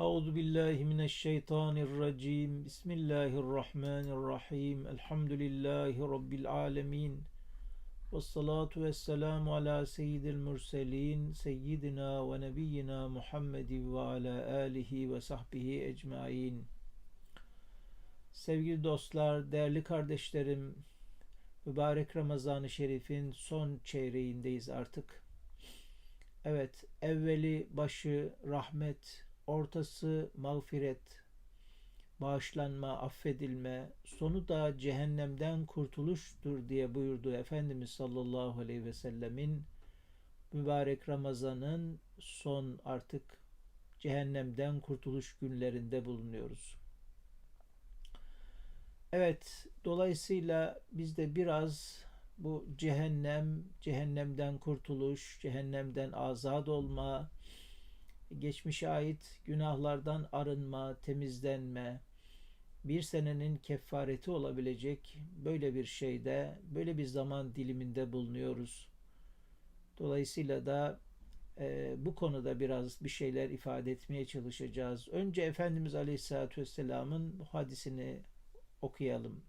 Euzu billahi mineşşeytanirracim. Bismillahirrahmanirrahim. Elhamdülillahi rabbil alamin. Ves salatu vesselamu ala seyyidil murselin seyyidina ve nebiyyina Muhammedin ve ala alihi ve sahbihi ecmaîn. Sevgili dostlar, değerli kardeşlerim, mübarek Ramazan-ı Şerif'in son çeyreğindeyiz artık. Evet, evveli başı rahmet, ortası mağfiret, bağışlanma, affedilme, sonu da cehennemden kurtuluştur diye buyurdu Efendimiz sallallahu aleyhi ve sellemin mübarek Ramazan'ın son artık cehennemden kurtuluş günlerinde bulunuyoruz. Evet, dolayısıyla biz de biraz bu cehennem, cehennemden kurtuluş, cehennemden azat olma, geçmişe ait günahlardan arınma, temizlenme, bir senenin kefareti olabilecek böyle bir şeyde, böyle bir zaman diliminde bulunuyoruz. Dolayısıyla da e, bu konuda biraz bir şeyler ifade etmeye çalışacağız. Önce Efendimiz Aleyhisselatü Vesselam'ın hadisini okuyalım.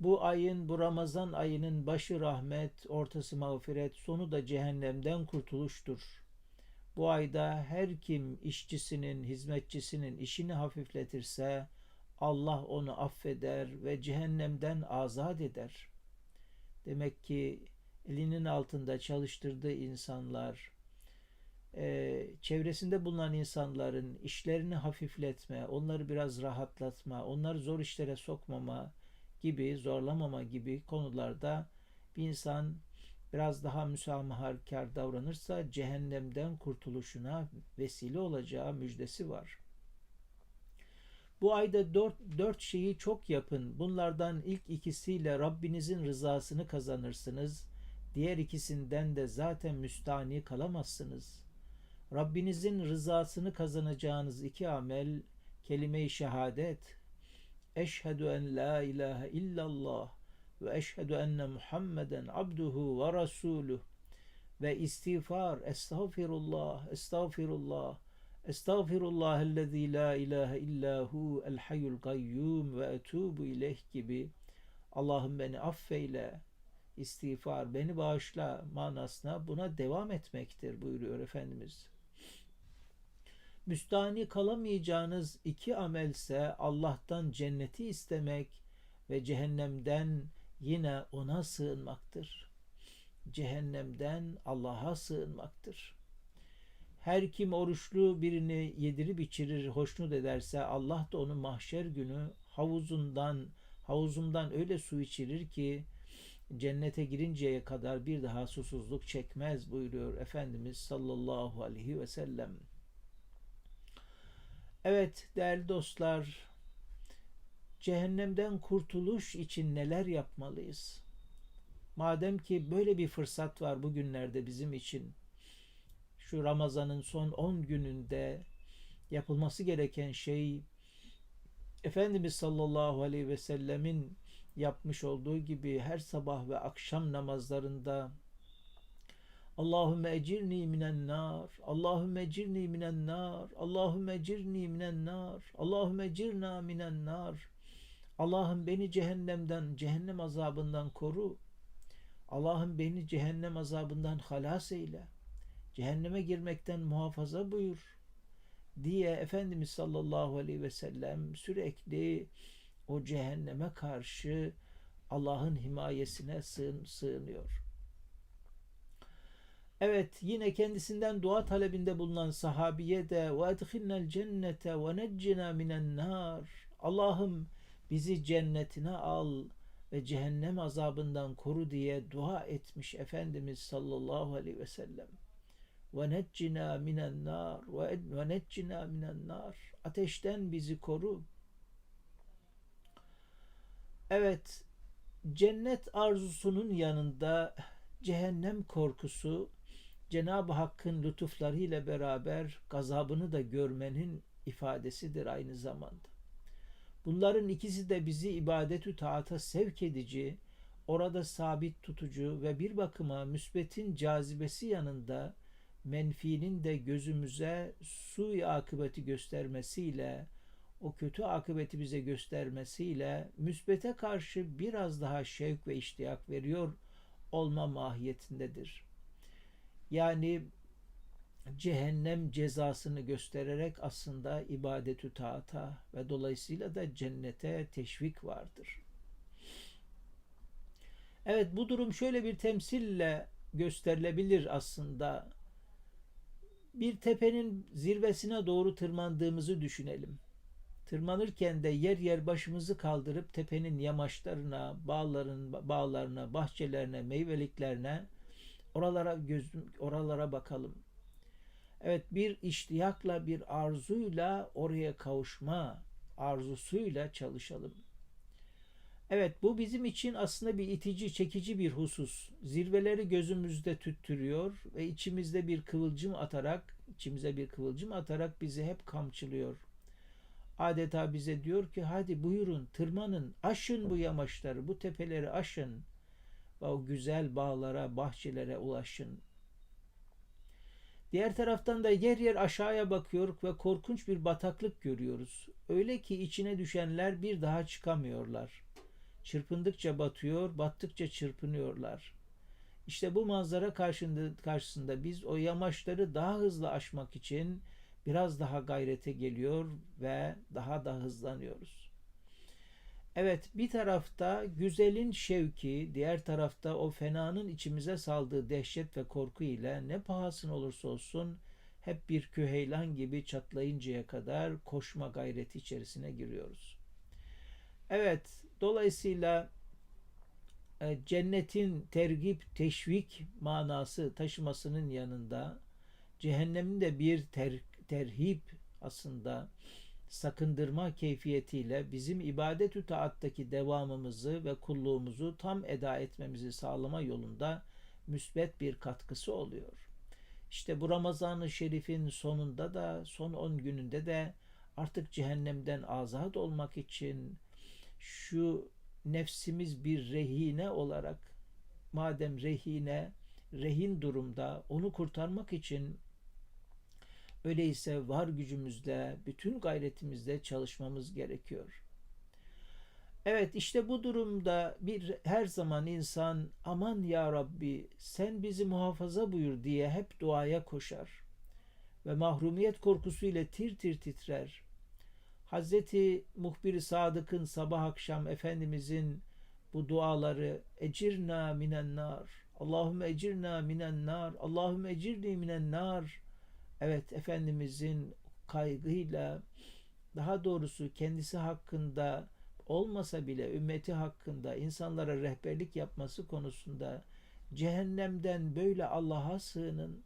Bu ayın, bu Ramazan ayının başı rahmet, ortası mağfiret, sonu da cehennemden kurtuluştur. Bu ayda her kim işçisinin, hizmetçisinin işini hafifletirse Allah onu affeder ve cehennemden azat eder. Demek ki elinin altında çalıştırdığı insanlar, e, çevresinde bulunan insanların işlerini hafifletme, onları biraz rahatlatma, onları zor işlere sokmama gibi, zorlamama gibi konularda bir insan biraz daha müsamahakar davranırsa cehennemden kurtuluşuna vesile olacağı müjdesi var. Bu ayda dört, dört şeyi çok yapın. Bunlardan ilk ikisiyle Rabbinizin rızasını kazanırsınız. Diğer ikisinden de zaten müstani kalamazsınız. Rabbinizin rızasını kazanacağınız iki amel kelime-i şehadet. Eşhedü en la ilahe illallah ve eşhedü enne Muhammeden abduhu ve rasuluh ve istiğfar estağfirullah estağfirullah estağfirullah ellezî la ilahe illahu el hayyul kayyum ve etubu ileyh gibi Allah'ım beni affeyle istiğfar beni bağışla manasına buna devam etmektir buyuruyor Efendimiz. Müstani kalamayacağınız iki amelse Allah'tan cenneti istemek ve cehennemden yine ona sığınmaktır. Cehennemden Allah'a sığınmaktır. Her kim oruçlu birini yedirip içirir, hoşnut ederse Allah da onu mahşer günü havuzundan, havuzumdan öyle su içirir ki cennete girinceye kadar bir daha susuzluk çekmez buyuruyor Efendimiz sallallahu aleyhi ve sellem. Evet değerli dostlar, cehennemden kurtuluş için neler yapmalıyız? Madem ki böyle bir fırsat var bugünlerde bizim için, şu Ramazan'ın son 10 gününde yapılması gereken şey, Efendimiz sallallahu aleyhi ve sellemin yapmış olduğu gibi her sabah ve akşam namazlarında Allahümme ecirni minen nar. Allahümme ecirni minen nar. Allahümme ecirni minen nar. Allahümme ecirna minen nar. Allah'ım beni cehennemden, cehennem azabından koru. Allah'ım beni cehennem azabından halas eyle. Cehenneme girmekten muhafaza buyur. Diye Efendimiz sallallahu aleyhi ve sellem sürekli o cehenneme karşı Allah'ın himayesine sığın, sığınıyor. Evet yine kendisinden dua talebinde bulunan sahabiye de ve edhilnel cennete ve neccina. Allah'ım bizi cennetine al ve cehennem azabından koru diye dua etmiş Efendimiz sallallahu aleyhi ve sellem. Ve neccina minen nar ve neccina minen nar. Ateşten bizi koru. Evet, cennet arzusunun yanında cehennem korkusu Cenab-ı Hakk'ın lütuflarıyla beraber gazabını da görmenin ifadesidir aynı zamanda. Bunların ikisi de bizi ibadetü taata sevk edici, orada sabit tutucu ve bir bakıma müsbetin cazibesi yanında menfinin de gözümüze su akıbeti göstermesiyle o kötü akıbeti bize göstermesiyle müsbete karşı biraz daha şevk ve iştiyak veriyor olma mahiyetindedir. Yani cehennem cezasını göstererek aslında ibadetü taata ve dolayısıyla da cennete teşvik vardır. Evet bu durum şöyle bir temsille gösterilebilir aslında. Bir tepenin zirvesine doğru tırmandığımızı düşünelim. Tırmanırken de yer yer başımızı kaldırıp tepenin yamaçlarına, bağların, bağlarına, bahçelerine, meyveliklerine oralara göz, oralara bakalım. Evet bir iştiyakla, bir arzuyla oraya kavuşma arzusuyla çalışalım. Evet bu bizim için aslında bir itici, çekici bir husus. Zirveleri gözümüzde tüttürüyor ve içimizde bir kıvılcım atarak, içimize bir kıvılcım atarak bizi hep kamçılıyor. Adeta bize diyor ki hadi buyurun tırmanın, aşın bu yamaçları, bu tepeleri aşın ve o güzel bağlara, bahçelere ulaşın. Diğer taraftan da yer yer aşağıya bakıyor ve korkunç bir bataklık görüyoruz. Öyle ki içine düşenler bir daha çıkamıyorlar. Çırpındıkça batıyor, battıkça çırpınıyorlar. İşte bu manzara karşısında, karşısında biz o yamaçları daha hızlı aşmak için biraz daha gayrete geliyor ve daha da hızlanıyoruz. Evet bir tarafta güzelin şevki, diğer tarafta o fenanın içimize saldığı dehşet ve korku ile ne pahasına olursa olsun hep bir küheylan gibi çatlayıncaya kadar koşma gayreti içerisine giriyoruz. Evet, dolayısıyla e, cennetin tergip, teşvik manası taşımasının yanında cehennemin de bir ter, terhip aslında sakındırma keyfiyetiyle bizim ibadet-ü taattaki devamımızı ve kulluğumuzu tam eda etmemizi sağlama yolunda müsbet bir katkısı oluyor. İşte bu Ramazan-ı Şerif'in sonunda da son 10 gününde de artık cehennemden azat olmak için şu nefsimiz bir rehine olarak madem rehine rehin durumda onu kurtarmak için öyleyse var gücümüzle bütün gayretimizle çalışmamız gerekiyor. Evet işte bu durumda bir her zaman insan aman ya Rabbi sen bizi muhafaza buyur diye hep duaya koşar ve mahrumiyet korkusuyla tir tir titrer. Hazreti Muhbir Sadık'ın sabah akşam Efendimizin bu duaları ecirna minen nar Allahümme ecirna minen nar Allahümme ecirni minen evet Efendimizin kaygıyla daha doğrusu kendisi hakkında olmasa bile ümmeti hakkında insanlara rehberlik yapması konusunda cehennemden böyle Allah'a sığının,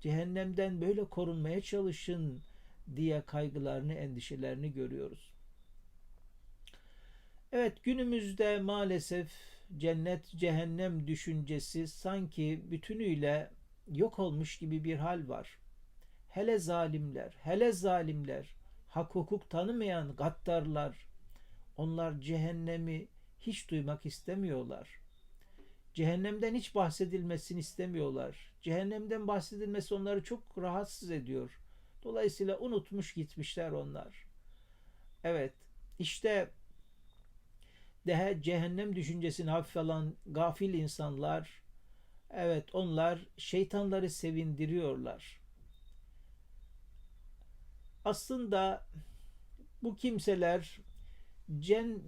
cehennemden böyle korunmaya çalışın diye kaygılarını, endişelerini görüyoruz. Evet günümüzde maalesef cennet cehennem düşüncesi sanki bütünüyle yok olmuş gibi bir hal var. Hele zalimler, hele zalimler, hak hukuk tanımayan gaddarlar, onlar cehennemi hiç duymak istemiyorlar. Cehennemden hiç bahsedilmesini istemiyorlar. Cehennemden bahsedilmesi onları çok rahatsız ediyor. Dolayısıyla unutmuş gitmişler onlar. Evet, işte daha cehennem düşüncesini hafif alan gafil insanlar, evet onlar şeytanları sevindiriyorlar. Aslında bu kimseler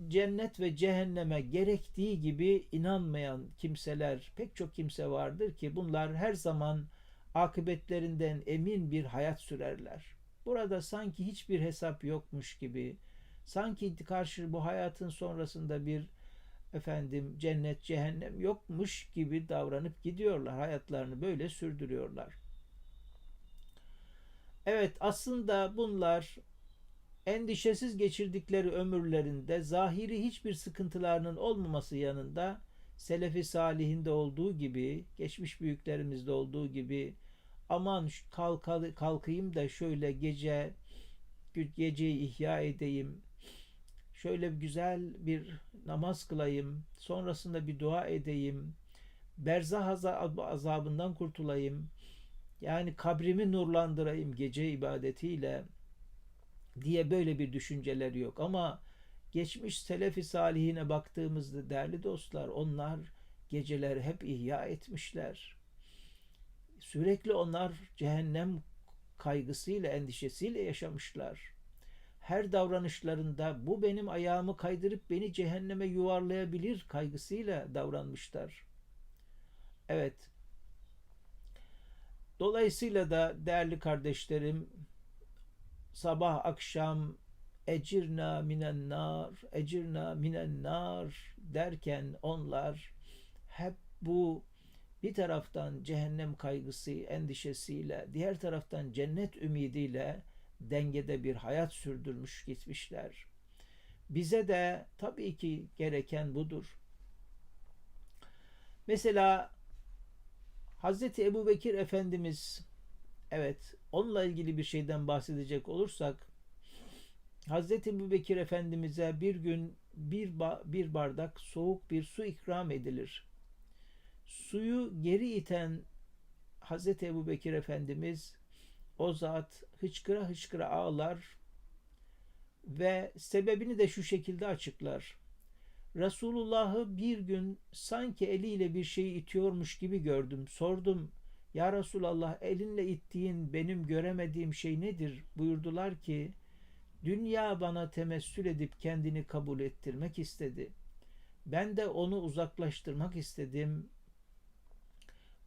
cennet ve cehenneme gerektiği gibi inanmayan kimseler pek çok kimse vardır ki bunlar her zaman akıbetlerinden emin bir hayat sürerler. Burada sanki hiçbir hesap yokmuş gibi, sanki karşı bu hayatın sonrasında bir efendim cennet cehennem yokmuş gibi davranıp gidiyorlar. Hayatlarını böyle sürdürüyorlar. Evet aslında bunlar endişesiz geçirdikleri ömürlerinde zahiri hiçbir sıkıntılarının olmaması yanında Selefi salihinde olduğu gibi, geçmiş büyüklerimizde olduğu gibi aman kalk, kalkayım da şöyle gece geceyi ihya edeyim. Şöyle güzel bir namaz kılayım. Sonrasında bir dua edeyim. Berzah azabından kurtulayım. Yani kabrimi nurlandırayım gece ibadetiyle diye böyle bir düşünceleri yok. Ama geçmiş selefi salihine baktığımızda değerli dostlar onlar geceleri hep ihya etmişler. Sürekli onlar cehennem kaygısıyla, endişesiyle yaşamışlar. Her davranışlarında bu benim ayağımı kaydırıp beni cehenneme yuvarlayabilir kaygısıyla davranmışlar. Evet. Dolayısıyla da değerli kardeşlerim sabah akşam ecirna minen nar, ecirna minen nar derken onlar hep bu bir taraftan cehennem kaygısı, endişesiyle, diğer taraftan cennet ümidiyle dengede bir hayat sürdürmüş gitmişler. Bize de tabii ki gereken budur. Mesela Hazreti Ebu Bekir Efendimiz evet onunla ilgili bir şeyden bahsedecek olursak Hazreti Ebu Bekir Efendimiz'e bir gün bir, bir bardak soğuk bir su ikram edilir. Suyu geri iten Hazreti Ebu Bekir Efendimiz o zat hıçkıra hıçkıra ağlar ve sebebini de şu şekilde açıklar. Resulullah'ı bir gün sanki eliyle bir şeyi itiyormuş gibi gördüm. Sordum, Ya Resulallah elinle ittiğin benim göremediğim şey nedir? Buyurdular ki, dünya bana temessül edip kendini kabul ettirmek istedi. Ben de onu uzaklaştırmak istedim.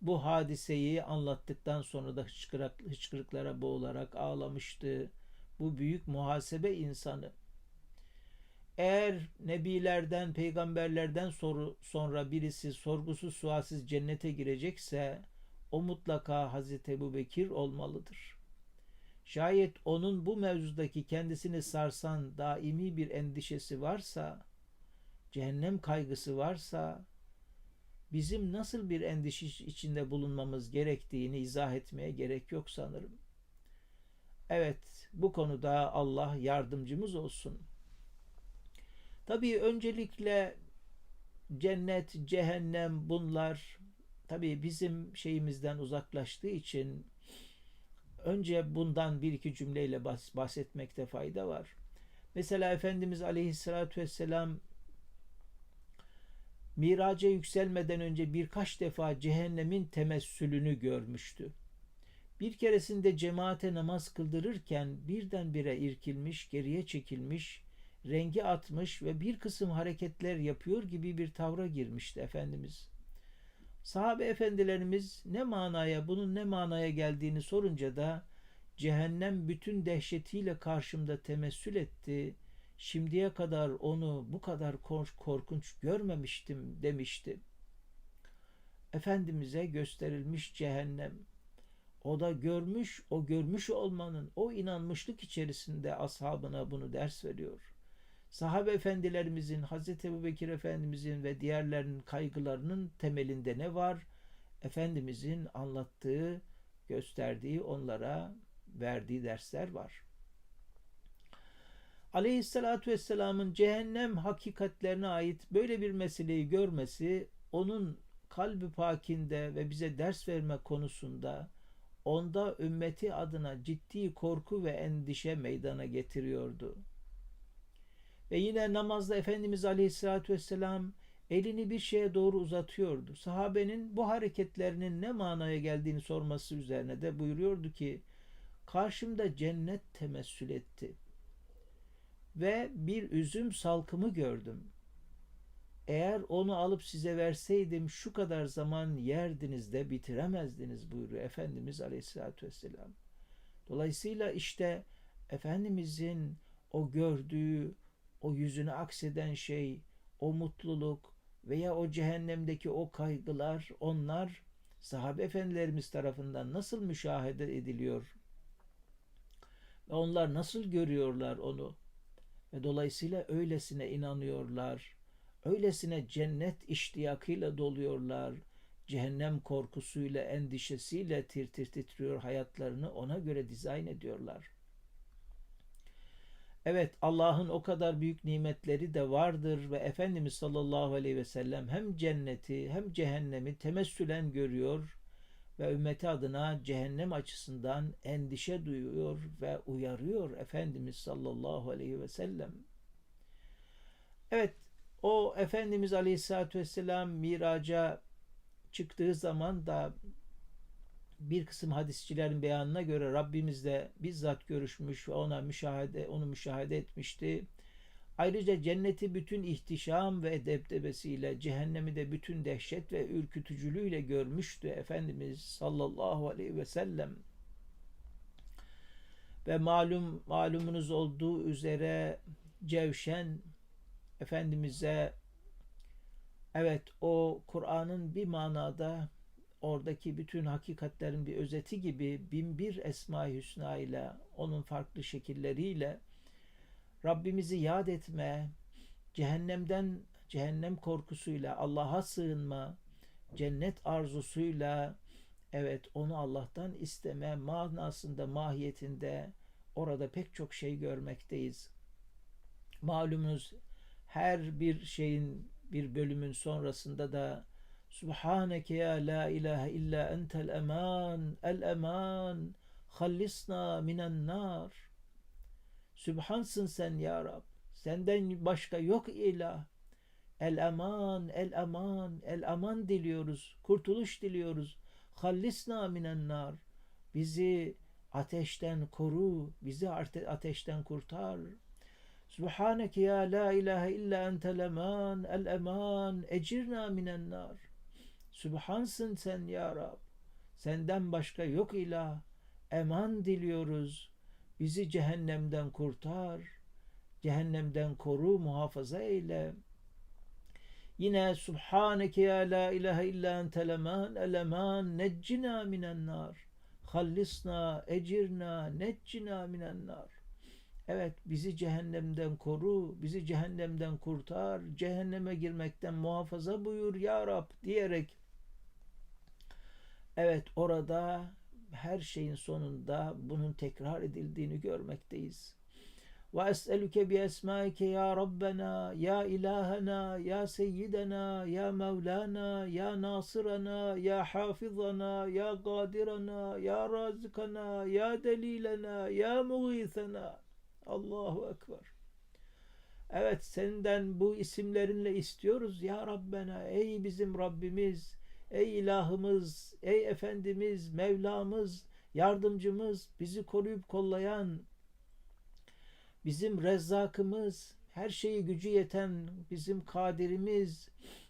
Bu hadiseyi anlattıktan sonra da hıçkırık, hıçkırıklara boğularak ağlamıştı. Bu büyük muhasebe insanı. Eğer nebilerden, peygamberlerden soru, sonra birisi sorgusuz sualsiz cennete girecekse o mutlaka Hazreti Ebu Bekir olmalıdır. Şayet onun bu mevzudaki kendisini sarsan daimi bir endişesi varsa, cehennem kaygısı varsa, bizim nasıl bir endişe içinde bulunmamız gerektiğini izah etmeye gerek yok sanırım. Evet, bu konuda Allah yardımcımız olsun. Tabii öncelikle cennet, cehennem bunlar tabii bizim şeyimizden uzaklaştığı için önce bundan bir iki cümleyle bahsetmekte fayda var. Mesela Efendimiz Aleyhisselatü Vesselam miraca yükselmeden önce birkaç defa cehennemin temessülünü görmüştü. Bir keresinde cemaate namaz kıldırırken birdenbire irkilmiş, geriye çekilmiş, rengi atmış ve bir kısım hareketler yapıyor gibi bir tavra girmişti Efendimiz. Sahabe efendilerimiz ne manaya, bunun ne manaya geldiğini sorunca da cehennem bütün dehşetiyle karşımda temessül etti. Şimdiye kadar onu bu kadar korkunç görmemiştim demişti. Efendimiz'e gösterilmiş cehennem. O da görmüş, o görmüş olmanın, o inanmışlık içerisinde ashabına bunu ders veriyor. Sahabe efendilerimizin, Hazreti Ebu Bekir Efendimizin ve diğerlerinin kaygılarının temelinde ne var? Efendimizin anlattığı, gösterdiği, onlara verdiği dersler var. Aleyhissalatü Vesselam'ın cehennem hakikatlerine ait böyle bir meseleyi görmesi onun kalbi pakinde ve bize ders verme konusunda onda ümmeti adına ciddi korku ve endişe meydana getiriyordu. Ve yine namazda Efendimiz Aleyhisselatü Vesselam elini bir şeye doğru uzatıyordu. Sahabenin bu hareketlerinin ne manaya geldiğini sorması üzerine de buyuruyordu ki karşımda cennet temessül etti ve bir üzüm salkımı gördüm. Eğer onu alıp size verseydim şu kadar zaman yerdiniz de bitiremezdiniz buyuruyor Efendimiz Aleyhisselatü Vesselam. Dolayısıyla işte Efendimizin o gördüğü, o yüzüne akseden şey, o mutluluk veya o cehennemdeki o kaygılar, onlar sahabe efendilerimiz tarafından nasıl müşahede ediliyor? Ve onlar nasıl görüyorlar onu? Ve dolayısıyla öylesine inanıyorlar. Öylesine cennet iştiyakıyla doluyorlar. Cehennem korkusuyla, endişesiyle tir tir titriyor hayatlarını ona göre dizayn ediyorlar. Evet Allah'ın o kadar büyük nimetleri de vardır ve Efendimiz sallallahu aleyhi ve sellem hem cenneti hem cehennemi temessülen görüyor. ve ümmeti adına cehennem açısından endişe duyuyor ve uyarıyor Efendimiz sallallahu aleyhi ve sellem. Evet, o Efendimiz aleyhissalatü vesselam miraca çıktığı zaman da bir kısım hadisçilerin beyanına göre Rabbimiz de bizzat görüşmüş ve ona müşahede onu müşahede etmişti. Ayrıca cenneti bütün ihtişam ve debdebesiyle, cehennemi de bütün dehşet ve ürkütücülüğüyle görmüştü Efendimiz sallallahu aleyhi ve sellem. Ve malum malumunuz olduğu üzere Cevşen Efendimiz'e evet o Kur'an'ın bir manada oradaki bütün hakikatlerin bir özeti gibi bin bir Esma-i Hüsna ile onun farklı şekilleriyle Rabbimizi yad etme, cehennemden cehennem korkusuyla Allah'a sığınma, cennet arzusuyla evet onu Allah'tan isteme manasında mahiyetinde orada pek çok şey görmekteyiz. Malumunuz her bir şeyin bir bölümün sonrasında da Subhaneke ya la ilahe illa entel eman el eman hallisna minen nar Sübhansın sen ya Rab. Senden başka yok ilah. El eman, el eman, el aman diliyoruz. Kurtuluş diliyoruz. Hallisna minen nar. Bizi ateşten koru. Bizi ateşten kurtar. Subhaneke ya la ilahe illa entel eman, el eman, ecirna minen nar. Sübhansın sen ya Rab. Senden başka yok ilah. Eman diliyoruz. Bizi cehennemden kurtar. Cehennemden koru, muhafaza eyle. Yine Subhaneke ya la ilahe illa entel eman, el eman, neccina minen nar. Hallisna, ecirna, neccina minen nar. Evet bizi cehennemden koru, bizi cehennemden kurtar, cehenneme girmekten muhafaza buyur ya Rab diyerek Evet orada her şeyin sonunda bunun tekrar edildiğini görmekteyiz. Ve es'eluke bi esmaike ya Rabbena, ya ilahena, ya seyyidena, ya mevlana, ya nasırana, ya hafizana, ya kadirana, ya razıkana, ya delilena, ya muğithena. Allahu Ekber. Evet senden bu isimlerinle istiyoruz ya Rabbena. Ey bizim Rabbimiz, Ey ilahımız, ey Efendimiz, Mevlamız, yardımcımız, bizi koruyup kollayan, bizim rezzakımız, her şeyi gücü yeten bizim kadirimiz,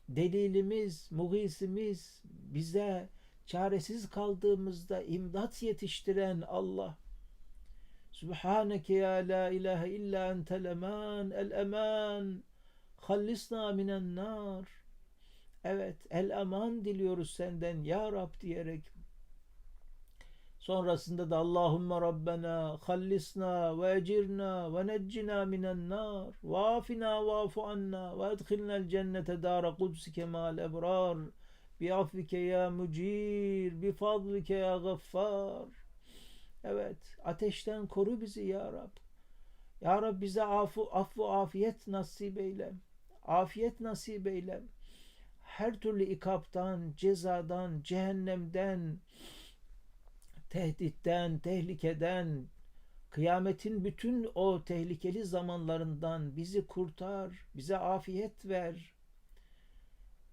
delilimiz, muhisimiz, bize çaresiz kaldığımızda imdat yetiştiren Allah. Subhaneke ya la ilahe illa entel eman, el eman, hallisna minen nar. Evet, el eman diliyoruz senden ya Rab diyerek. Sonrasında da Allahümme Rabbena hallisna ve ecirna ve neccina minen nar ve afina ve afu anna ve edkhilnel cennete dara kudsike mal ebrar bi affike ya mucir bi fadlike ya gaffar. Evet, ateşten koru bizi ya Rab. Ya Rab bize afu, affu afiyet nasip eyle. Afiyet nasip eyle her türlü ikaptan, cezadan, cehennemden, tehditten, tehlikeden, kıyametin bütün o tehlikeli zamanlarından bizi kurtar, bize afiyet ver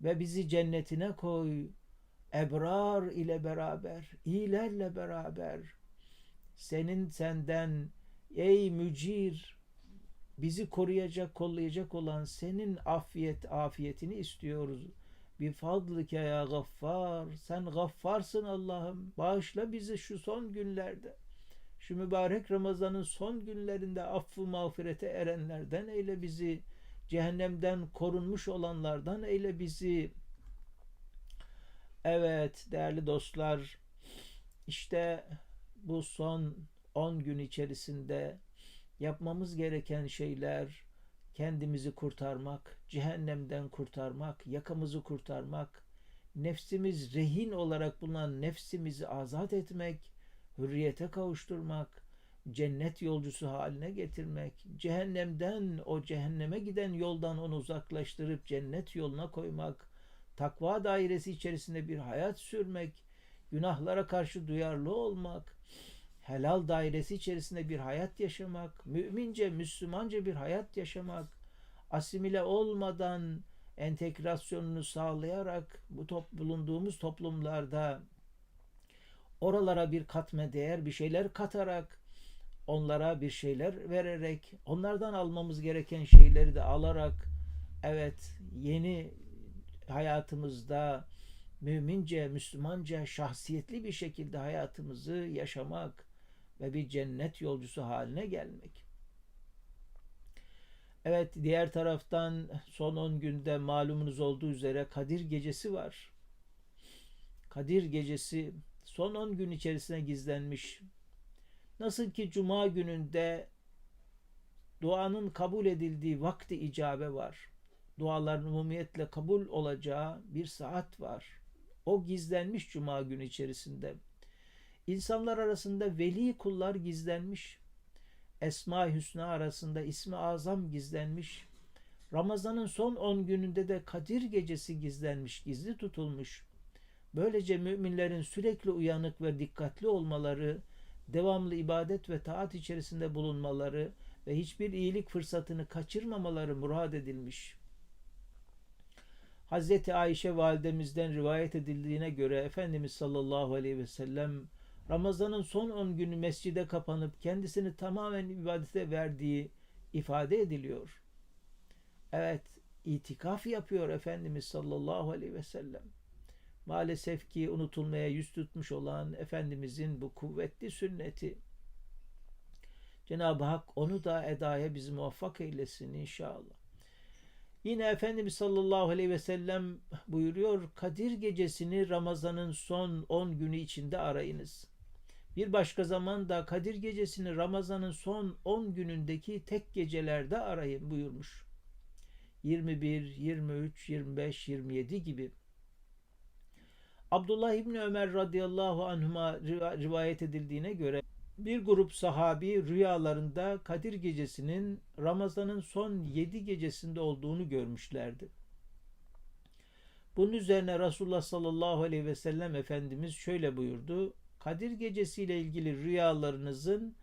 ve bizi cennetine koy. Ebrar ile beraber, iyilerle beraber senin senden ey mücir bizi koruyacak, kollayacak olan senin afiyet, afiyetini istiyoruz. Bi fadlike ya gaffar. Sen gaffarsın Allah'ım. Bağışla bizi şu son günlerde. Şu mübarek Ramazan'ın son günlerinde affı mağfirete erenlerden eyle bizi. Cehennemden korunmuş olanlardan eyle bizi. Evet değerli dostlar. işte bu son 10 gün içerisinde yapmamız gereken şeyler kendimizi kurtarmak, cehennemden kurtarmak, yakamızı kurtarmak, nefsimiz rehin olarak bulunan nefsimizi azat etmek, hürriyete kavuşturmak, cennet yolcusu haline getirmek, cehennemden o cehenneme giden yoldan onu uzaklaştırıp cennet yoluna koymak, takva dairesi içerisinde bir hayat sürmek, günahlara karşı duyarlı olmak, helal dairesi içerisinde bir hayat yaşamak, mümince, Müslümanca bir hayat yaşamak, asimile olmadan entegrasyonunu sağlayarak bu top, bulunduğumuz toplumlarda oralara bir katma değer bir şeyler katarak onlara bir şeyler vererek onlardan almamız gereken şeyleri de alarak evet yeni hayatımızda mümince, Müslümanca, şahsiyetli bir şekilde hayatımızı yaşamak ve bir cennet yolcusu haline gelmek. Evet diğer taraftan son 10 günde malumunuz olduğu üzere Kadir Gecesi var. Kadir Gecesi son 10 gün içerisine gizlenmiş. Nasıl ki Cuma gününde duanın kabul edildiği vakti icabe var. Duaların umumiyetle kabul olacağı bir saat var. O gizlenmiş Cuma günü içerisinde. İnsanlar arasında veli kullar gizlenmiş. Esma-i Hüsna arasında ismi azam gizlenmiş. Ramazanın son 10 gününde de Kadir gecesi gizlenmiş, gizli tutulmuş. Böylece müminlerin sürekli uyanık ve dikkatli olmaları, devamlı ibadet ve taat içerisinde bulunmaları ve hiçbir iyilik fırsatını kaçırmamaları murad edilmiş. Hazreti Ayşe validemizden rivayet edildiğine göre Efendimiz sallallahu aleyhi ve sellem Ramazan'ın son 10 günü mescide kapanıp kendisini tamamen ibadete verdiği ifade ediliyor. Evet, itikaf yapıyor Efendimiz sallallahu aleyhi ve sellem. Maalesef ki unutulmaya yüz tutmuş olan Efendimizin bu kuvvetli sünneti. Cenab-ı Hak onu da edaya bizi muvaffak eylesin inşallah. Yine Efendimiz sallallahu aleyhi ve sellem buyuruyor Kadir gecesini Ramazan'ın son 10 günü içinde arayınız. Bir başka zaman da Kadir gecesini Ramazan'ın son 10 günündeki tek gecelerde arayın buyurmuş. 21, 23, 25, 27 gibi. Abdullah İbni Ömer radıyallahu anhuma rivayet edildiğine göre bir grup sahabi rüyalarında Kadir gecesinin Ramazan'ın son 7 gecesinde olduğunu görmüşlerdi. Bunun üzerine Resulullah sallallahu aleyhi ve sellem Efendimiz şöyle buyurdu. Kadir gecesiyle ilgili rüyalarınızın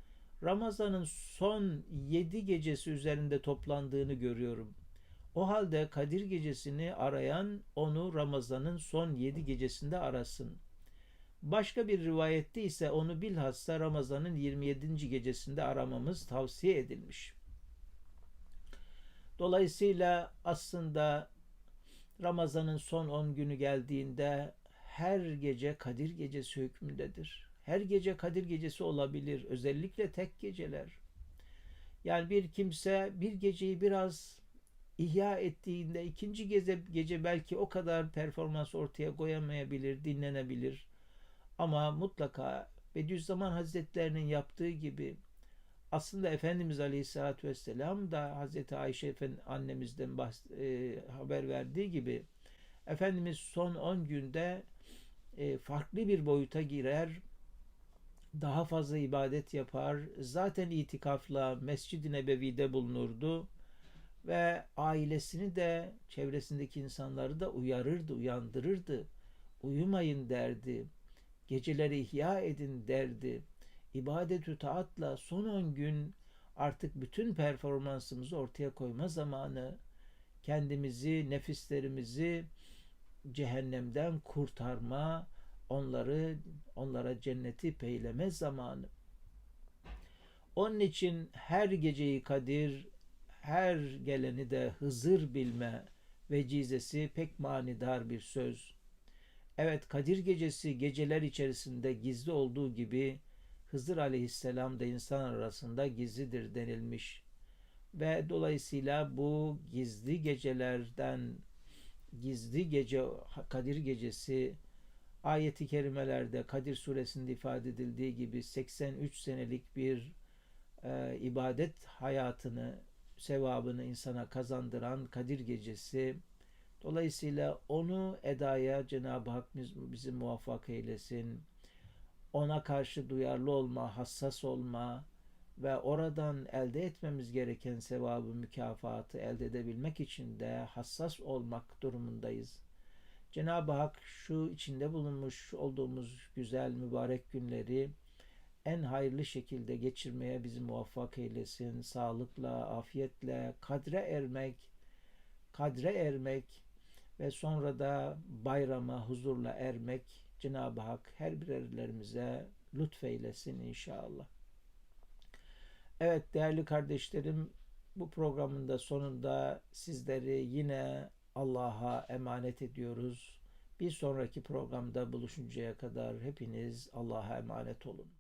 Ramazan'ın son 7 gecesi üzerinde toplandığını görüyorum. O halde Kadir gecesini arayan onu Ramazan'ın son 7 gecesinde arasın. Başka bir rivayette ise onu bilhassa Ramazan'ın 27. gecesinde aramamız tavsiye edilmiş. Dolayısıyla aslında Ramazan'ın son 10 günü geldiğinde her gece Kadir gecesi hükmündedir. Her gece Kadir gecesi olabilir. Özellikle tek geceler. Yani bir kimse bir geceyi biraz ihya ettiğinde ikinci gece, gece belki o kadar performans ortaya koyamayabilir, dinlenebilir. Ama mutlaka Bediüzzaman Hazretlerinin yaptığı gibi aslında Efendimiz Aleyhisselatü Vesselam da Hazreti Ayşe Efendi annemizden bahs- e, haber verdiği gibi Efendimiz son 10 günde e, farklı bir boyuta girer, daha fazla ibadet yapar, zaten itikafla Mescid-i Nebevi'de bulunurdu ve ailesini de çevresindeki insanları da uyarırdı, uyandırırdı. Uyumayın derdi. Geceleri ihya edin derdi. İbadet-ü taatla son 10 gün artık bütün performansımızı ortaya koyma zamanı, kendimizi, nefislerimizi cehennemden kurtarma, onları onlara cenneti peyleme zamanı. Onun için her geceyi Kadir, her geleni de Hızır bilme vecizesi pek manidar bir söz. Evet Kadir gecesi geceler içerisinde gizli olduğu gibi Hızır aleyhisselam da insan arasında gizlidir denilmiş. Ve dolayısıyla bu gizli gecelerden gizli gece Kadir gecesi ayeti kerimelerde Kadir suresinde ifade edildiği gibi 83 senelik bir e, ibadet hayatını sevabını insana kazandıran Kadir gecesi. Dolayısıyla onu edaya Cenab-ı Hak bizi muvaffak eylesin. Ona karşı duyarlı olma hassas olma ve oradan elde etmemiz gereken sevabı, mükafatı elde edebilmek için de hassas olmak durumundayız. Cenab-ı Hak şu içinde bulunmuş olduğumuz güzel mübarek günleri en hayırlı şekilde geçirmeye bizi muvaffak eylesin. Sağlıkla, afiyetle, kadre ermek, kadre ermek ve sonra da bayrama huzurla ermek Cenab-ı Hak her birerlerimize lütfeylesin inşallah. Evet değerli kardeşlerim bu programın da sonunda sizleri yine Allah'a emanet ediyoruz. Bir sonraki programda buluşuncaya kadar hepiniz Allah'a emanet olun.